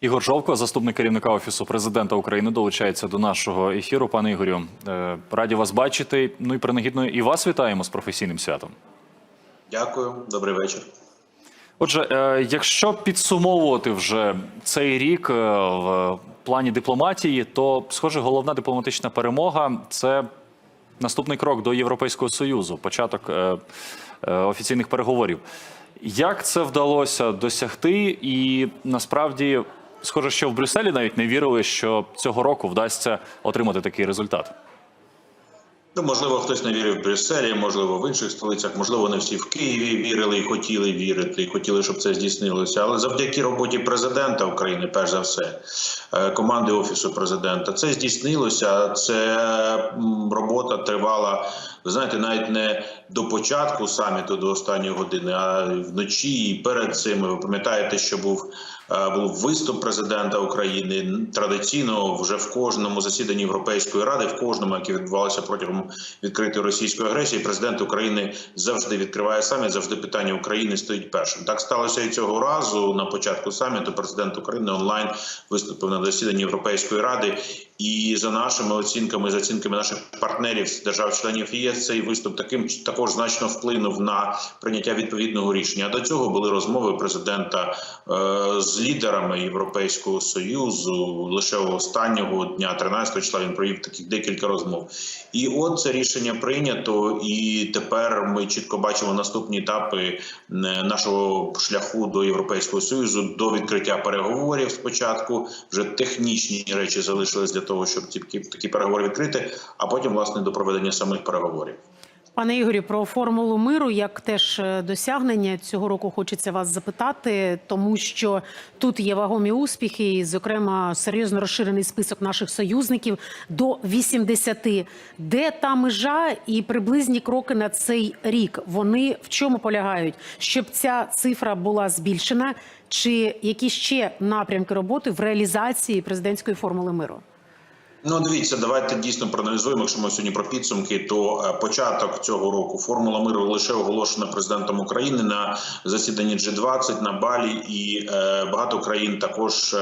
Ігор Жовко, заступник керівника офісу президента України, долучається до нашого ефіру. Пане Ігорю, е, раді вас бачити. Ну і принагідно і вас вітаємо з професійним святом. Дякую, добрий вечір. Отже, е, якщо підсумовувати вже цей рік е, в плані дипломатії, то схоже, головна дипломатична перемога це наступний крок до Європейського союзу, початок офіційних переговорів. Як це вдалося досягти? І насправді, схоже, що в Брюсселі навіть не вірили, що цього року вдасться отримати такий результат. Ну, можливо, хтось не вірив в Брюсселі, можливо, в інших столицях, можливо, не всі в Києві вірили і хотіли вірити, і хотіли, щоб це здійснилося. Але завдяки роботі президента України, перш за все, е, команди офісу президента, це здійснилося. Це робота тривала. Ви знаєте, навіть не до початку саміту, до останньої години, а вночі і перед цим. Ви пам'ятаєте, що був був виступ президента України традиційно вже в кожному засіданні Європейської ради, в кожному, яке відбувалося протягом відкритої російської агресії. Президент України завжди відкриває саміт, завжди питання України стоїть першим. Так сталося і цього разу. На початку саміту президент України онлайн виступив на засіданні Європейської ради. І за нашими оцінками, за оцінками наших партнерів з держав-членів ЄС, цей виступ таким також значно вплинув на прийняття відповідного рішення. До цього були розмови президента е, з лідерами Європейського союзу. Лише останнього дня, 13 числа, він провів таких декілька розмов. І от це рішення прийнято, і тепер ми чітко бачимо наступні етапи е, нашого шляху до Європейського союзу до відкриття переговорів. Спочатку вже технічні речі залишились для того, щоб ті такі переговори відкрити, а потім власне до проведення самих переговорів. Пане Ігорі, про формулу миру як теж е, досягнення цього року хочеться вас запитати, тому що тут є вагомі успіхи, і, зокрема, серйозно розширений список наших союзників до 80. Де та межа і приблизні кроки на цей рік? Вони в чому полягають? Щоб ця цифра була збільшена, чи які ще напрямки роботи в реалізації президентської формули миру? Ну, дивіться, давайте дійсно проаналізуємо. Якщо ми сьогодні про підсумки, то е, початок цього року формула миру лише оголошена президентом України на засіданні G20 на Балі, і е, багато країн також.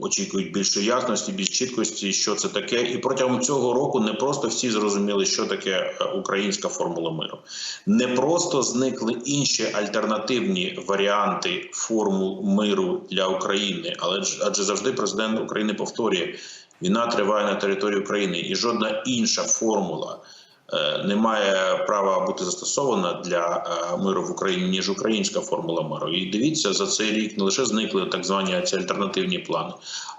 Очікують більшої ясності, більш чіткості, що це таке, і протягом цього року не просто всі зрозуміли, що таке е, українська формула миру, не просто зникли інші альтернативні варіанти формул миру для України, але адже завжди президент України повторює: війна триває на території України, і жодна інша формула. Е, Не має права бути застосована для е, миру в Україні ніж українська формула миру. І дивіться за цей рік не лише зникли так звані ці альтернативні плани.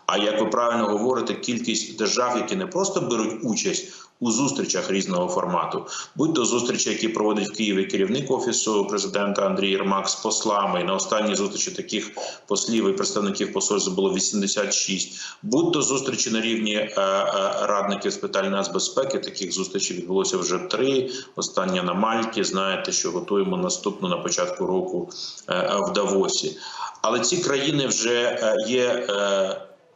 А як ви правильно говорите, кількість держав, які не просто беруть участь у зустрічах різного формату, будь то зустрічі, які проводить в Києві керівник офісу президента Андрій Єрмак з послами. І на останній зустрічі таких послів і представників посольства було 86. Будь то зустрічі на рівні е, е, радників з питань нацбезпеки. Таких зустрічей відбулося вже три. Остання на Мальті. Знаєте, що готуємо наступну на початку року е, в Давосі. Але ці країни вже є.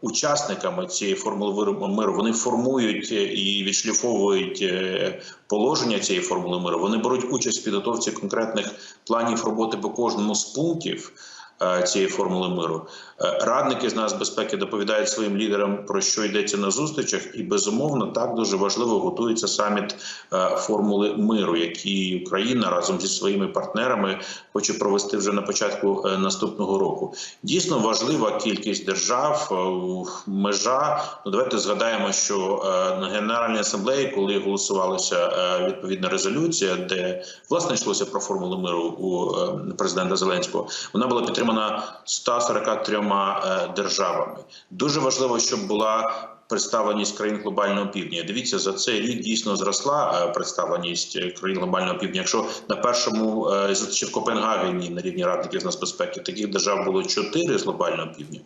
Учасниками цієї формули миру вони формують е, і відшліфовують е, положення цієї формули миру. Вони беруть участь в підготовці конкретних планів роботи по кожному з пунктів е, цієї формули миру. Е, Радники з нацбезпеки доповідають своїм лідерам про що йдеться на зустрічах, і безумовно так дуже важливо готується саміт е, формули миру, який Україна разом зі своїми партнерами хоче провести вже на початку е, наступного року. Дійсно важлива кількість держав, межа. Ну давайте згадаємо, що на генеральній асамблеї, коли голосувалася відповідна резолюція, де власне йшлося про формулу миру у президента Зеленського, вона була підтримана 143 е, державами. Дуже важливо, щоб була представленість країн глобального півдня. Дивіться, за цей рік дійсно зросла е, представленість е, країн глобального півдня. Якщо на першому е, зустрічі в Копенгагені на рівні радників з нацбезпеки таких держав було чотири з глобального півдня,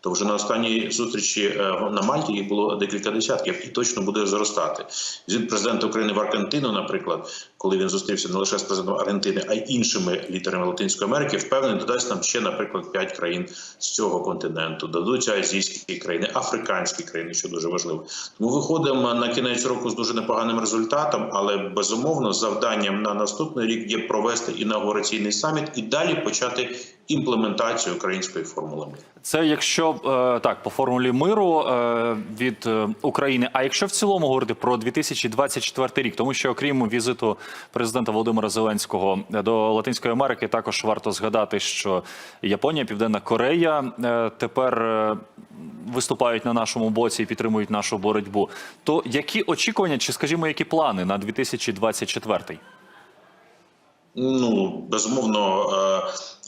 то вже на останній зустрічі на Мальті їх було декілька десятків і точно буде зростати. Від президента України в Аргентину, наприклад, коли він зустрівся не лише з президентом Аргентини, а й іншими лідерами Латинської Америки, впевнений, додасть нам ще, наприклад, п'ять країн з цього континенту. Дадуться азійські країни, африканські країни. Що дуже важливо. Тому виходимо на кінець року з дуже непоганим результатом, але безумовно завданням на наступний рік є провести інаугураційний саміт і далі почати імплементацію української формули миру. Це якщо е, так по формулі миру е, від е, України. А якщо в цілому говорити про 2024 рік, тому що окрім візиту президента Володимира Зеленського до Латинської Америки, також варто згадати, що Японія, Південна Корея тепер виступають на нашому боці і підтримують нашу боротьбу. То які очікування, чи скажімо, які плани на 2024? Ну безумовно, е,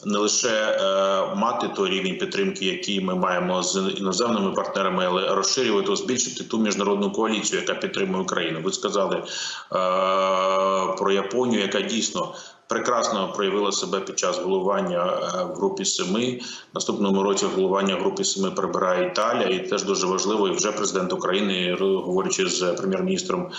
не лише е, мати той рівень підтримки, який ми маємо з іноземними партнерами, але розширювати, збільшити ту міжнародну коаліцію, яка підтримує Україну. Ви сказали е, про Японію, яка дійсно прекрасно проявила себе під час головування е, в групі семи. Наступному році головування в групі семи прибирає Італія, і теж дуже важливо. І вже президент України, говорячи з прем'єр-міністром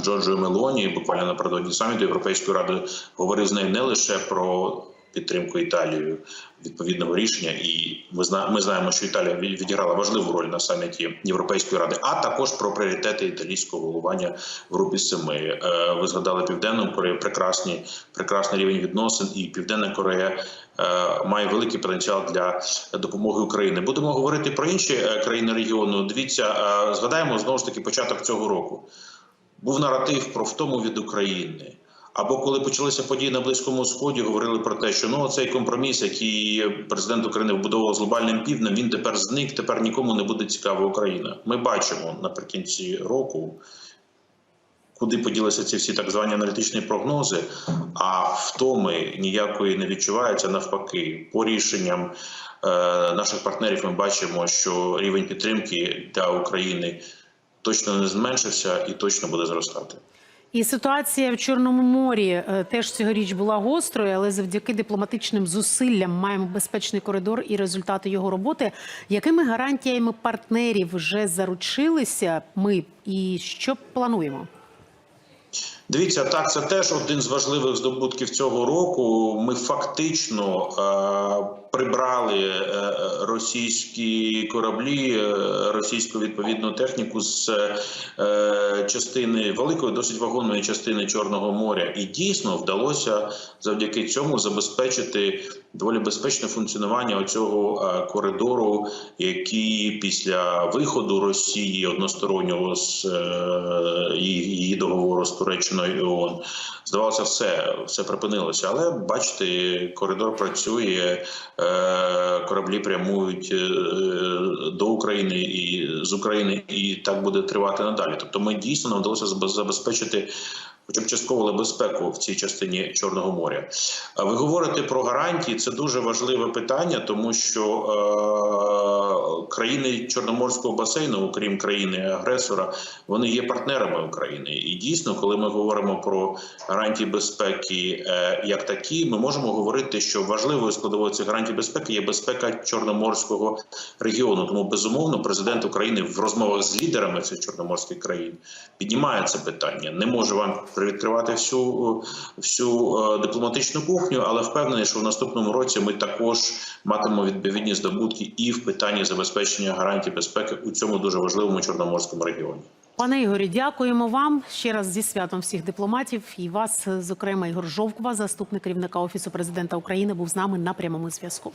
Джорджою Мелоні, буквально напередодні саміту Європейської ради, говорив з нею не лише про підтримку Італією відповідного рішення, і ми зна- знаємо, що Італія відіграла важливу роль на саміті Європейської ради, а також про пріоритети італійського головування в групі семи. Е, Ви згадали Південну Корею, прекрасні прекрасний рівень відносин, і Південна Корея е, має великий потенціал для допомоги Україні. Будемо говорити про інші е, країни регіону. Дивіться, згадаємо знову ж таки початок цього року. Був наратив про втому від України. Або коли почалися події на близькому сході, говорили про те, що ну цей компроміс, який президент України вбудовував з глобальним півднем, він тепер зник. Тепер нікому не буде цікава Україна. Ми бачимо наприкінці року, куди поділися ці всі так звані аналітичні прогнози, а втоми ніякої не відчувається. Навпаки, по рішенням е, наших партнерів ми бачимо, що рівень підтримки для України точно не зменшився і точно буде зростати. І ситуація в Чорному морі е, теж цьогоріч була гострою, але завдяки дипломатичним зусиллям маємо безпечний коридор і результати його роботи. Якими гарантіями партнерів вже заручилися ми і що плануємо? Дивіться, так це теж один з важливих здобутків цього року. Ми фактично е, прибрали е, російські кораблі, е, російську відповідну техніку з е, частини великої, досить вагонної частини Чорного моря, і дійсно вдалося завдяки цьому забезпечити доволі безпечне функціонування цього коридору, який після виходу Росії одностороннього з е, її договору з Туреччиною і ООН, здавалося, все, все припинилося. Але бачите, коридор працює, е, кораблі прямують е, до України і з України, і так буде тривати надалі. Тобто, ми дійсно нам вдалося забезпечити. Хоча б частково безпеку в цій частині Чорного моря. Ви говорите про гарантії. Це дуже важливе питання, тому що е, країни Чорноморського басейну, окрім країни агресора, вони є партнерами України. І дійсно, коли ми говоримо про гарантії безпеки е, як такі, ми можемо говорити, що важливою складовою цих гарантій безпеки є безпека Чорноморського регіону. Тому безумовно, президент України в розмовах з лідерами цих чорноморських країн піднімає це питання. Не можу вам привідкривати всю всю е, дипломатичну кухню, але впевнений, що в наступному році ми також матимемо відповідні здобутки і в питанні забезпечення гарантій безпеки у цьому дуже важливому чорноморському регіоні. Пане Ігорі, дякуємо вам ще раз зі святом всіх дипломатів і вас, зокрема, Ігор Жовкова, заступник керівника офісу президента України, був з нами на прямому зв'язку.